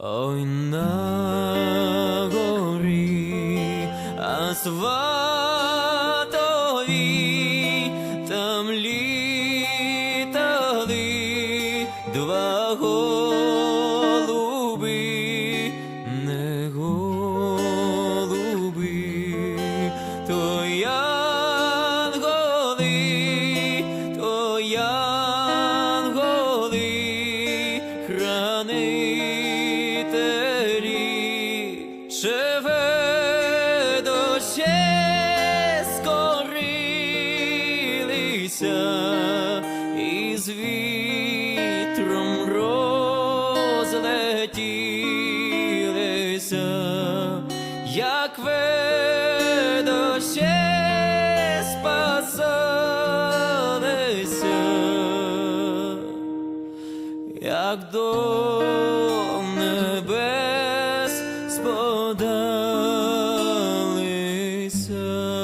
Ой на горі асфальтовій там літали два голуби, не голуби, то янголи, то живе доще скорилися і з вітром розлетілися, як ведоще спасалися як до Jesus.